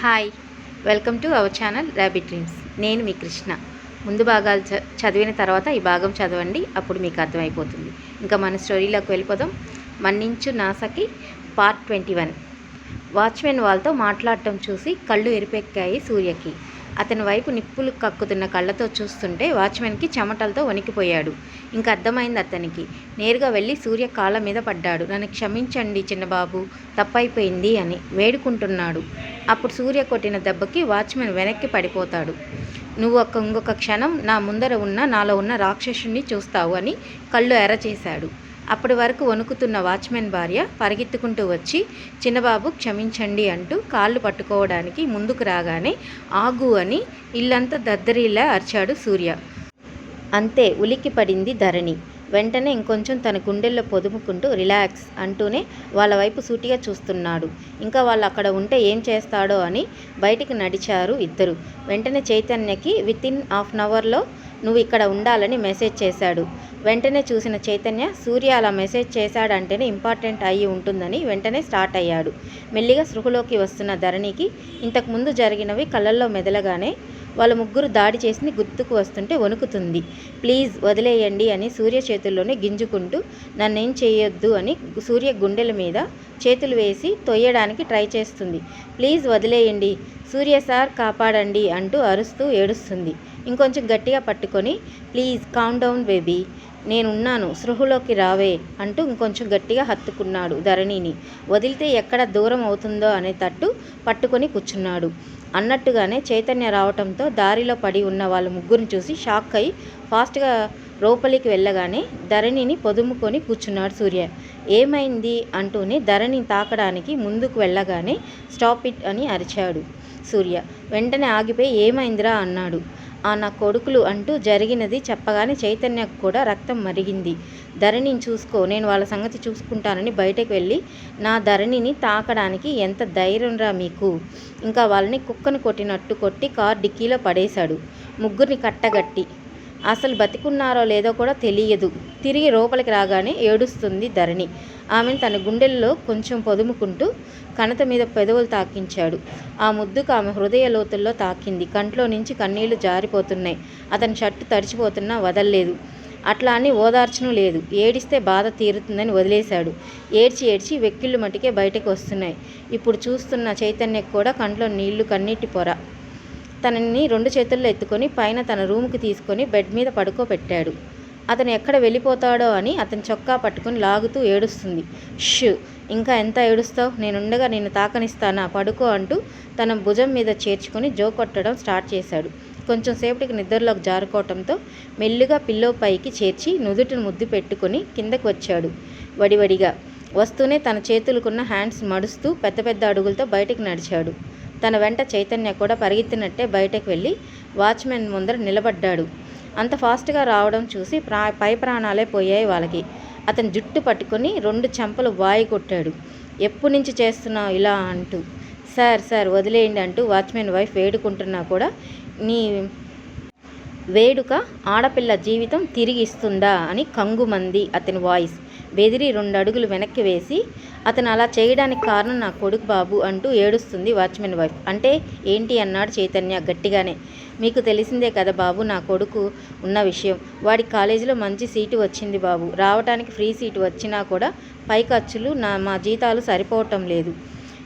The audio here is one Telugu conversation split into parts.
Hi welcome to our channel rabbit dreams నేను మీ కృష్ణ. ముందు భాగాలు చ- చదివిన తర్వాత ఈ భాగం చదవండి అప్పుడు మీకు అర్థమైపోతుంది. ఇంకా మన స్టోరీలోకి వెళ్ళిపోదాం. మన్నించు నాసకి పార్ట్ ట్వంటీ వన్. వాచ్మెన్ వాళ్ళతో మాట్లాడటం చూసి కళ్ళు ఎరిపెక్కాయి సూర్యకి. అతని వైపు నిప్పులు కక్కుతున్న కళ్ళతో చూస్తుంటే వాచ్మెన్కి చెమటలతో వణికిపోయాడు. ఇంకా అర్థమైంది అతనికి. నేరుగా వెళ్ళి సూర్య కాళ్ళ మీద పడ్డాడు. నన్ను క్షమించండి చిన్నబాబు తప్పైపోయింది అని వేడుకుంటున్నాడు. అప్పుడు సూర్య కొట్టిన దెబ్బకి వాచ్మెన్ వెనక్కి పడిపోతాడు. నువ్వు ఒక ఇంకొక క్షణం నా ముందర ఉన్న నాలో ఉన్న రాక్షసుని చూస్తావు అని కళ్ళు ఎర్ర చేశాడు అప్పటి వరకు వణుకుతున్న వాచ్మెన్ భార్య పరిగెత్తుకుంటూ వచ్చి చిన్నబాబు క్షమించండి అంటూ కాళ్ళు పట్టుకోవడానికి ముందుకు రాగానే ఆగు అని ఇల్లంతా దద్దరిలా అరిచాడు సూర్య. అంతే ఉలిక్కి పడింది ధరణి. వెంటనే ఇంకొంచెం తన గుండెల్లో పొదుముకుంటూ రిలాక్స్ అంటూనే వాళ్ళ వైపు సూటిగా చూస్తున్నాడు. ఇంకా వాళ్ళు అక్కడ ఉంటే ఏం చేస్తాడో అని బయటికి నడిచారు ఇద్దరు. వెంటనే చైతన్యకి విత్ ఇన్ హాఫ్ అన్ అవర్లో నువ్వు ఇక్కడ ఉండాలని మెసేజ్ చేశాడు. వెంటనే చూసిన చైతన్య సూర్య అలా మెసేజ్ చేశాడంటేనే ఇంపార్టెంట్ అయ్యి ఉంటుందని వెంటనే స్టార్ట్ అయ్యాడు. మెల్లిగా సృహలోకి వస్తున్న ధరణికి ఇంతకుముందు జరిగినవి కళ్ళల్లో మెదలగానే వాళ్ళ ముగ్గురు దాడి చేసింది గుర్తుకు వస్తుంటే వణుకుతుంది. ప్లీజ్ వదిలేయండి అని సూర్య చేతుల్లోనే గింజుకుంటూ నన్నేం చేయొద్దు అని సూర్య గుండెల మీద చేతులు వేసి తొయ్యడానికి ట్రై చేస్తుంది. ప్లీజ్ వదిలేయండి సూర్య సార్ కాపాడండి అంటూ అరుస్తూ ఏడుస్తుంది. ఇంకొంచెం గట్టిగా పట్టుకొని ప్లీజ్ కామ్ డౌన్ బేబీ నేనున్నాను సృహలోకి రావే అంటూ ఇంకొంచెం గట్టిగా హత్తుకున్నాడు ధరణిని. వదిలితే ఎక్కడ దూరం అవుతుందో అనే తట్టు పట్టుకొని కూర్చున్నాడు. అన్నట్టుగానే చైతన్య రావటంతో దారిలో పడి ఉన్న వాళ్ళ ముగ్గురిని చూసి షాక్ అయి ఫాస్ట్గా లోపలికి వెళ్ళగానే ధరణిని పొదుముకొని కూర్చున్నాడు సూర్య. ఏమైంది? అంటూనే ధరణిని తాకడానికి ముందుకు వెళ్ళగానే స్టాప్ ఇట్ అని అరిచాడు సూర్య. వెంటనే ఆగిపోయి ఏమైందిరా? అన్నాడు. నా కొడుకులు అంటూ జరిగినది చెప్పగానే చైతన్యకు కూడా రక్తం మరిగింది. ధరణిని చూసుకో నేను వాళ్ళ సంగతి చూసుకుంటానని బయటకు వెళ్ళి నా ధరణిని తాకడానికి ఎంత ధైర్యంరా మీకు? ఇంకా వాళ్ళని కుక్కను కొట్టినట్టు కొట్టి కార్ డిక్కీలో పడేశాడు. ముగ్గురిని కట్టగట్టి అసలు బతికున్నారో లేదో కూడా తెలియదు. తిరిగి లోపలికి రాగానే ఏడుస్తుంది ధరణి. ఆమెను తన గుండెల్లో కొంచెం పొదుముకుంటూ కణత మీద పెదవులు తాకించాడు. ఆ ముద్దుకు ఆమె హృదయ లోతుల్లో తాకింది. కంట్లో నుంచి కన్నీళ్ళు జారిపోతున్నాయి. అతని షర్టు తడిచిపోతున్నా వదల్లేదు. అట్లా అని ఓదార్చను లేదు. ఏడిస్తే బాధ తీరుతుందని వదిలేశాడు. ఏడ్చి ఏడ్చి వెక్కిళ్ళు మటుకే బయటకు వస్తున్నాయి. ఇప్పుడు చూస్తున్న చైతన్యకు కూడా కంట్లో నీళ్ళు కన్నీటి పొర. తనని రెండు చేతుల్లో ఎత్తుకొని పైన తన రూముకి తీసుకొని బెడ్ మీద పడుకోబెట్టాడు. అతను ఎక్కడ వెళ్ళిపోతాడో అని అతని చొక్కా పట్టుకొని లాగుతూ ఏడుస్తుంది. షూ! ఇంకా ఎంత ఏడుస్తావు? నేనుండగా నిన్ను తాకనిస్తానా? పడుకో అంటూ తన భుజం మీద చేర్చుకొని జో కొట్టడం స్టార్ట్ చేశాడు. కొంచెం సేపటికి నిద్రలోకి జారుకోవటంతో మెల్లుగా పిల్లో పైకి చేర్చి నుదుటిని ముద్దు పెట్టుకొని కిందకు వచ్చాడు. వడివడిగా వస్తూనే తన చేతులకున్న హ్యాండ్స్ మడుస్తూ పెద్ద పెద్ద అడుగులతో బయటికి నడిచాడు. తన వెంట చైతన్య కూడా పరిగెత్తినట్టే బయటకు వెళ్ళి వాచ్మెన్ ముందర నిలబడ్డాడు. అంత ఫాస్ట్గా రావడం చూసి ప్రా పై ప్రాణాలే పోయాయి వాళ్ళకి. అతని జుట్టు పట్టుకొని రెండు చెంపలు వాయి కొట్టాడు. ఎప్పటి నుంచి చేస్తున్నావు ఇలా అంటూ. సార్ సార్ వదిలేయండి అంటూ వాచ్మెన్ వైఫ్ వేడుకుంటున్నా కూడా నీ వేడుక ఆడపిల్ల జీవితం తిరిగి ఇస్తుందా అని కంగుమంది అతని వాయిస్. బెదిరి రెండు అడుగులు వెనక్కి వేసి అతను అలా చేయడానికి కారణం నా కొడుకు బాబు అంటూ ఏడుస్తుంది వాచ్మెన్ వైఫ్. అంటే ఏంటి అన్నాడు చైతన్య గట్టిగానే. మీకు తెలిసిందే కదా బాబు నా కొడుకు ఉన్న విషయం. వాడి కాలేజీలో మంచి సీటు వచ్చింది బాబు. రావడానికి ఫ్రీ సీటు వచ్చినా కూడా పై ఖర్చులు నా మా జీతాలు సరిపోవటం లేదు.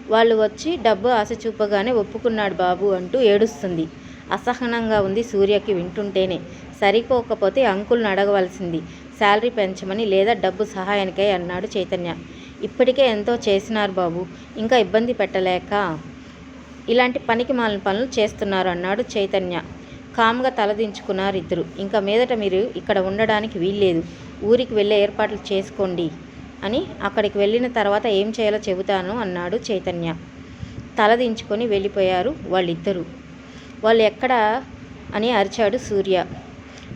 వాళ్ళు వచ్చి డబ్బు ఆశ చూపగానే ఒప్పుకున్నాడు బాబు అంటూ ఏడుస్తుంది. అసహనంగా ఉంది సూర్యకి వింటుంటేనే. సరిపోకపోతే అంకుల్ని అడగవలసింది. శాలరీ పెంచమని లేదా డబ్బు సహాయానికై అన్నాడు చైతన్య. ఇప్పటికే ఎంతో చేసినారు బాబు. ఇంకా ఇబ్బంది పెట్టలేక ఇలాంటి పనికి మాలిన పనులు చేస్తున్నారు అన్నాడు చైతన్య. కామ్గా తలదించుకున్నారు ఇద్దరు. ఇంకా మీదట మీరు ఇక్కడ ఉండడానికి వీల్లేదు. ఊరికి వెళ్ళే ఏర్పాట్లు చేసుకోండి అని అక్కడికి వెళ్ళిన తర్వాత ఏం చేయాలో చెబుతాను అన్నాడు చైతన్య. తలదించుకొని వెళ్ళిపోయారు వాళ్ళిద్దరూ. వాళ్ళు ఎక్కడ అని అరిచాడు సూర్య.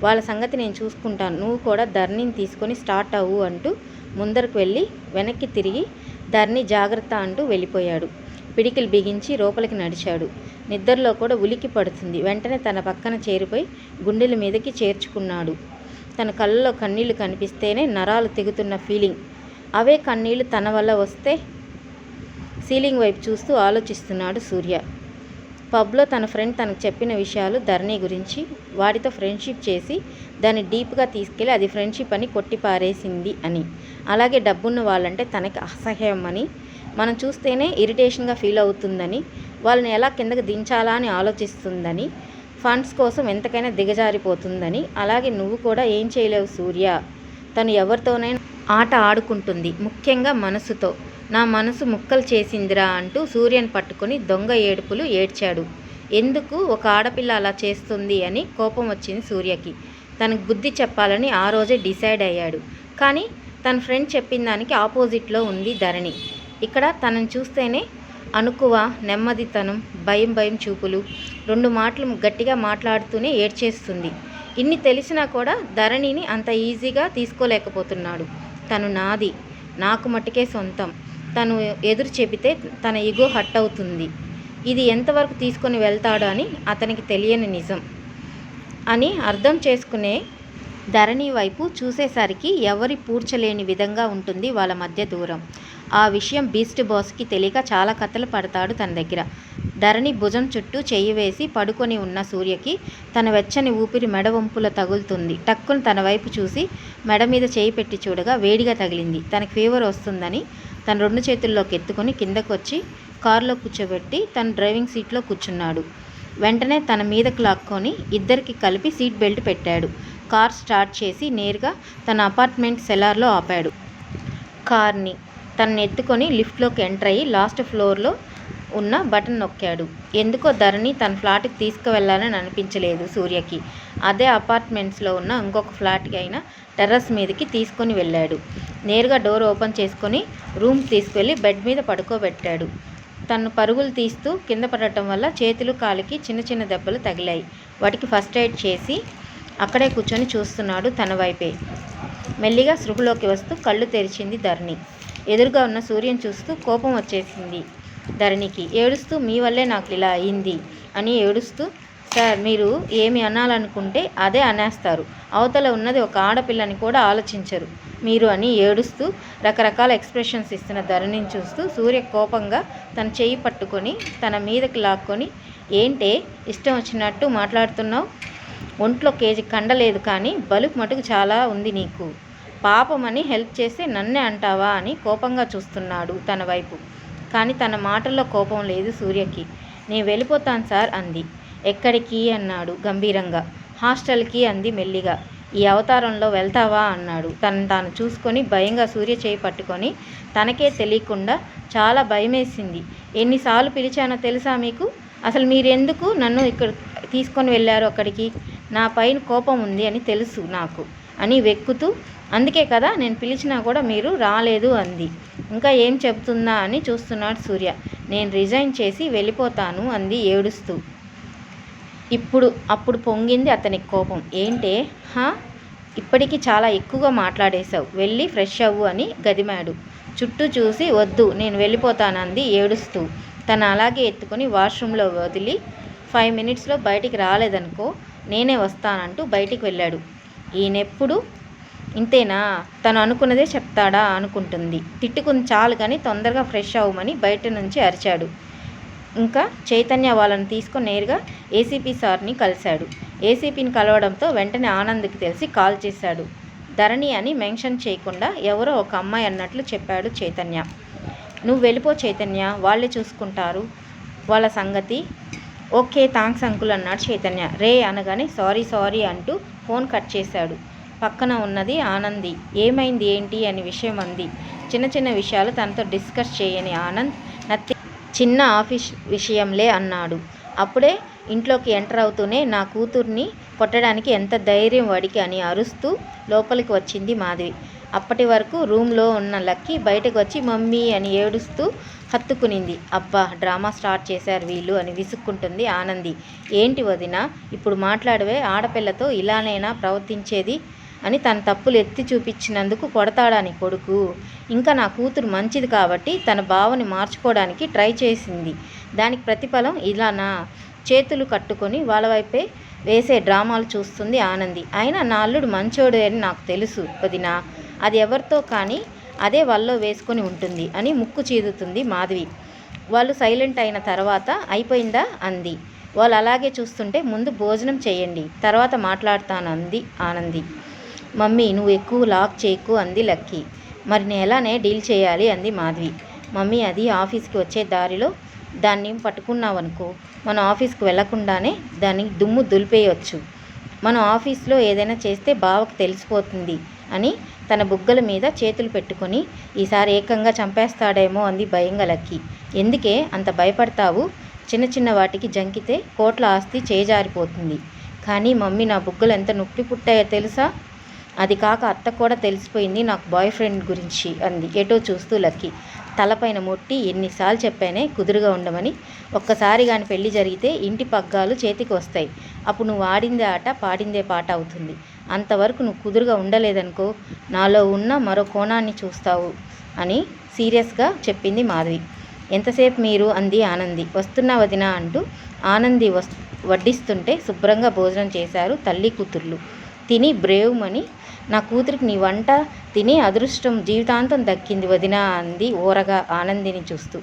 వాళ్ళ సంగతి నేను చూసుకుంటాను. నువ్వు కూడా ధర్నిని తీసుకొని స్టార్ట్ అవ్వు అంటూ ముందరకు వెళ్ళి వెనక్కి తిరిగి ధర్ని జాగ్రత్త అంటూ వెళ్ళిపోయాడు. పిడికిలు బిగించి లోపలికి నడిచాడు. నిద్రలో కూడా ఉలికి పడుతుంది. వెంటనే తన పక్కన చేరిపోయి గుండెల మీదకి చేర్చుకున్నాడు. తన కళ్ళలో కన్నీళ్ళు కనిపిస్తేనే నరాలు తెగుతున్న ఫీలింగ్. అవే కన్నీళ్ళు తన వల్ల వస్తే సీలింగ్ వైపు చూస్తూ ఆలోచిస్తున్నాడు సూర్య. పబ్లో తన ఫ్రెండ్ తనకు చెప్పిన విషయాలు ధరణి గురించి వాడితో ఫ్రెండ్షిప్ చేసి దాన్ని డీప్గా తీసుకెళ్ళి అది ఫ్రెండ్షిప్ అని కొట్టిపారేసింది అని. అలాగే డబ్బున్న వాళ్ళంటే తనకి అసహ్యం అని. మనం చూస్తేనే ఇరిటేషన్గా ఫీల్ అవుతుందని వాళ్ళని ఎలా కిందకి దించాలా అని ఆలోచిస్తుందని ఫండ్స్ కోసం ఎంతకైనా దిగజారిపోతుందని. అలాగే నువ్వు కూడా ఏం చేయలేవు సూర్య. తను ఎవరితోనైనా ఆట ఆడుకుంటుంది ముఖ్యంగా మనసుతో. నా మనసు ముక్కలు చేసిందిరా అంటూ సూర్యని పట్టుకొని దొంగ ఏడుపులు ఏడ్చాడు. ఎందుకు ఒక ఆడపిల్ల అలా చేస్తుంది అని కోపం వచ్చింది సూర్యకి. తనకు బుద్ధి చెప్పాలని ఆ రోజే డిసైడ్ అయ్యాడు. కానీ తన ఫ్రెండ్ చెప్పిన దానికి ఆపోజిట్లో ఉంది ధరణి. ఇక్కడ తనని చూస్తేనే అనుకువ నెమ్మదితనం భయం భయం చూపులు రెండు మాటలు గట్టిగా మాట్లాడుతూనే ఏడ్చేస్తుంది. ఇన్ని తెలిసినా కూడా ధరణిని అంత ఈజీగా తీసుకోలేకపోతున్నాడు. తను నాది. నాకు మట్టుకే సొంతం. తను ఎదురు చెబితే తన ఇగో హట్ అవుతుంది. ఇది ఎంతవరకు తీసుకొని వెళ్తాడో అని అతనికి తెలియని నిజం. అని అర్థం చేసుకునే ధరణి వైపు చూసేసరికి ఎవరి పూడ్చలేని విధంగా ఉంటుంది వాళ్ళ మధ్య దూరం. ఆ విషయం బీస్ట్ బాస్కి తెలియక చాలా కథలు పడతాడు తన దగ్గర. ధరణి భుజం చుట్టూ చెయ్యి వేసి పడుకొని ఉన్న సూర్యకి తన వెచ్చని ఊపిరి మెడ వంపుల తగులుతుంది. టక్కును తన వైపు చూసి మెడ మీద చేయి పెట్టి చూడగా వేడిగా తగిలింది. తనకి ఫీవర్ వస్తుందని తన రెండు చేతుల్లోకి ఎత్తుకొని కిందకు వచ్చి కారులో కూర్చోబెట్టి తన డ్రైవింగ్ సీట్లో కూర్చున్నాడు. వెంటనే తన మీదకు లాక్కొని ఇద్దరికి కలిపి సీట్ బెల్ట్ పెట్టాడు. కార్ స్టార్ట్ చేసి నేరుగా తన అపార్ట్మెంట్ సెలార్లో ఆపాడు. కార్ని తనని ఎత్తుకొని లిఫ్ట్లోకి ఎంటర్ అయ్యి లాస్ట్ ఫ్లోర్లో ఉన్న బటన్ నొక్కాడు. ఎందుకో ధరణి తన ఫ్లాట్కి తీసుకువెళ్ళాలని అనిపించలేదు సూర్యకి. అదే అపార్ట్మెంట్స్లో ఉన్న ఇంకొక ఫ్లాట్కి అయినా టెర్రస్ మీదకి తీసుకొని వెళ్ళాడు. నేరుగా డోర్ ఓపెన్ చేసుకొని రూమ్ తీసుకువెళ్ళి బెడ్ మీద పడుకోబెట్టాడు. తను పరుగులు తీస్తూ కింద పడటం వల్ల చేతులు కాలికి చిన్న చిన్న దెబ్బలు తగిలాయి. వాటికి ఫస్ట్ ఎయిడ్ చేసి అక్కడే కూర్చొని చూస్తున్నాడు తన వైపే. మెల్లిగా సృహలోకి వస్తూ కళ్ళు తెరిచింది ధరణి. ఎదురుగా ఉన్న సూర్యం చూస్తూ కోపం వచ్చేసింది. ధరణికి. ఏడుస్తూ మీ వల్లే నాకు ఇలా అయింది అని ఏడుస్తూ సార్ మీరు ఏమి అనాలనుకుంటే అదే అనేస్తారు. అవతల ఉన్నది ఒక ఆడపిల్లని కూడా ఆలోచించరు. మీరు అని ఏడుస్తూ రకరకాల ఎక్స్ప్రెషన్స్ ఇస్తున్న ధరణిని చూస్తూ సూర్య కోపంగా తన చెయ్యి పట్టుకొని తన మీదకి లాక్కొని ఏంటే ఇష్టం వచ్చినట్టు మాట్లాడుతున్నావు? ఒంట్లో కేజీ కండలేదు కానీ బలుపు మటుకు చాలా ఉంది నీకు. పాపమని హెల్ప్ చేస్తే నన్నే అంటావా అని కోపంగా చూస్తున్నాడు తన వైపు. కానీ తన మాటల్లో కోపం లేదు సూర్యకి. నేను వెళ్ళిపోతాను సార్ అంది. ఎక్కడికి? అన్నాడు గంభీరంగా. హాస్టల్కి అంది మెల్లిగా. ఈ అవతారంలో వెళ్తావా? అన్నాడు. తను తాను చూసుకొని భయంగా సూర్య చేయి పట్టుకొని తనకే తెలియకుండా చాలా భయమేసింది. ఎన్నిసార్లు పిలిచానో తెలుసా మీకు? అసలు మీరెందుకు నన్ను ఇక్కడ తీసుకొని వెళ్ళారు అక్కడికి? నా పైన కోపం ఉంది అని తెలుసు నాకు అని వెక్కుతూ అందుకే కదా నేను పిలిచినా కూడా మీరు రాలేదు అంది. ఇంకా ఏం చెబుతుందా అని చూస్తున్నాడు సూర్య. నేను రిజైన్ చేసి వెళ్ళిపోతాను అంది ఏడుస్తూ. ఇప్పుడు అప్పుడు పొంగింది అతనికి కోపం. ఏంటే? హా? ఇప్పటికి చాలా ఎక్కువగా మాట్లాడేశావు. వెళ్ళి ఫ్రెష్ అవ్వు అని గదిమాడు. చుట్టూ చూసి వద్దు నేను వెళ్ళిపోతానంది ఏడుస్తూ. తను అలాగే ఎత్తుకొని వాష్రూమ్లో వదిలి ఫైవ్ మినిట్స్లో బయటికి రాలేదనుకో నేనే వస్తానంటూ బయటికి వెళ్ళాడు. ఈయనెప్పుడు? ఇంతేనా? తను అనుకున్నదే చెప్తాడా? అనుకుంటుంది. తిట్టుకుని చాలు కానీ తొందరగా ఫ్రెష్ అవ్వమని బయట నుంచి అరిచాడు. ఇంకా చైతన్య వాళ్ళని తీసుకొని నేరుగా ఏసీపీ సార్ని కలిశాడు. ఏసీపీని కలవడంతో వెంటనే ఆనంద్కి తెలిసి కాల్ చేశాడు. ధరణి అని మెన్షన్ చేయకుండా ఎవరో ఒక అమ్మాయి అన్నట్లు చెప్పాడు చైతన్య. నువ్వు వెళ్ళిపో చైతన్య వాళ్ళే చూసుకుంటారు. వాళ్ళ సంగతి ఓకే థ్యాంక్స్ అంకుల్ అన్నాడు చైతన్య. రే అనగానే సారీ సారీ అంటూ ఫోన్ కట్ చేశాడు. పక్కన ఉన్నది ఆనంది. ఏమైంది ఏంటి అని విషయం అంది. చిన్న చిన్న విషయాలు తనతో డిస్కస్ చేయని ఆనంద్ నత్తి చిన్న ఆఫీస్ విషయంలే అన్నాడు. అప్పుడే ఇంట్లోకి ఎంటర్ అవుతూనే నా కూతుర్ని కొట్టడానికి ఎంత ధైర్యం వాడికి అని అరుస్తూ లోపలికి వచ్చింది మాధవి. అప్పటి వరకు రూమ్లో ఉన్న లక్కీ బయటకు వచ్చి మమ్మీ అని ఏడుస్తూ హత్తుకునింది. అబ్బా డ్రామా స్టార్ట్ చేశారు వీళ్ళు అని విసుక్కుంటుంది ఆనంది. ఏంటి వదిన ఇప్పుడు మాట్లాడవే ఆడపిల్లతో ఇలానైనా ప్రవర్తించేది అని తన తప్పులు ఎత్తి చూపించినందుకు కొడతాడని కొడుకు. ఇంకా నా కూతురు మంచిది కాబట్టి తన భావని మార్చుకోవడానికి ట్రై చేసింది. దానికి ప్రతిఫలం ఇలానా? చేతులు కట్టుకొని వాళ్ళ వైపే వేసే డ్రామాలు చూస్తుంది ఆనంది. అయినా నా అల్లుడు మంచోడు అని నాకు తెలుసు వదిన. అది ఎవరితో కానీ అదే వాళ్ళలో వేసుకొని ఉంటుంది అని ముక్కు చీదుతుంది మాధవి. వాళ్ళు సైలెంట్ అయిన తర్వాత అయిపోయిందా? అంది. వాళ్ళు అలాగే చూస్తుంటే ముందు భోజనం చేయండి. తర్వాత మాట్లాడతాను అంది ఆనంది. మమ్మీ నువ్వు ఎక్కువ లాక్ చేయకు అంది లక్కీ. మరి నేను ఎలానే డీల్ చేయాలి అంది మాధవి. మమ్మీ అది ఆఫీస్కి వచ్చే దారిలో దాన్ని పట్టుకున్నావనుకో మనం ఆఫీస్కి వెళ్ళకుండానే దాన్ని దుమ్ము దులిపేయొచ్చు. మనం ఆఫీస్లో ఏదైనా చేస్తే బావకు తెలిసిపోతుంది అని తన బుగ్గల మీద చేతులు పెట్టుకొని ఈసారి ఏకంగా చంపేస్తాడేమో అంది భయంగా లక్కీ. ఎందుకే అంత భయపడతావు? చిన్న చిన్న వాటికి జంకితే కోట్ల ఆస్తి చేజారిపోతుంది. కానీ మమ్మీ నా బుగ్గలు ఎంత నొప్పి పుట్టాయో తెలుసా? అది కాక అత్త కూడా తెలిసిపోయింది నాకు బాయ్ ఫ్రెండ్ గురించి అంది. ఎటో చూస్తూ లక్కీ. తలపైన మొట్టి ఎన్నిసార్లు చెప్పానే కుదురుగా ఉండమని. ఒక్కసారి కానీ పెళ్ళి జరిగితే ఇంటి పగ్గాలు చేతికి వస్తాయి. అప్పుడు నువ్వు ఆడిందే ఆట పాడిందే పాట అవుతుంది. అంతవరకు నువ్వు కుదురుగా ఉండలేదనుకో. నాలో ఉన్న మరో కోణాన్ని చూస్తావు అని సీరియస్గా చెప్పింది మాధవి. ఎంతసేపు మీరు? అంది ఆనంది. వస్తున్నా వదినా అంటూ ఆనంది వస్ వడ్డిస్తుంటే శుభ్రంగా భోజనం చేశారు తల్లి కూతుర్లు. తిని బ్రేవ్మని నా కూతురికి నీ వంట తిని అదృష్టం జీవితాంతం దక్కింది వదిన అంది ఊరగా ఆనందిని చూస్తూ.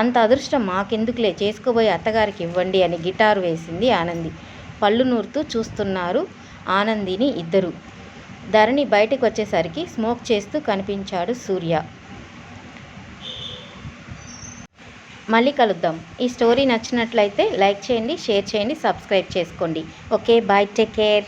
అంత అదృష్టం మాకెందుకులే? చేసుకోబోయే అత్తగారికి ఇవ్వండి అని గిటారు వేసింది ఆనంది. పళ్ళు నూరుతూ చూస్తున్నారు ఆనందిని ఇద్దరు. ధరణి బయటకు వచ్చేసరికి స్మోక్ చేస్తూ కనిపించాడు సూర్య. మళ్ళీ కలుద్దాం. ఈ స్టోరీ నచ్చినట్లయితే లైక్ చేయండి షేర్ చేయండి సబ్స్క్రైబ్ చేసుకోండి. Okay bye take care.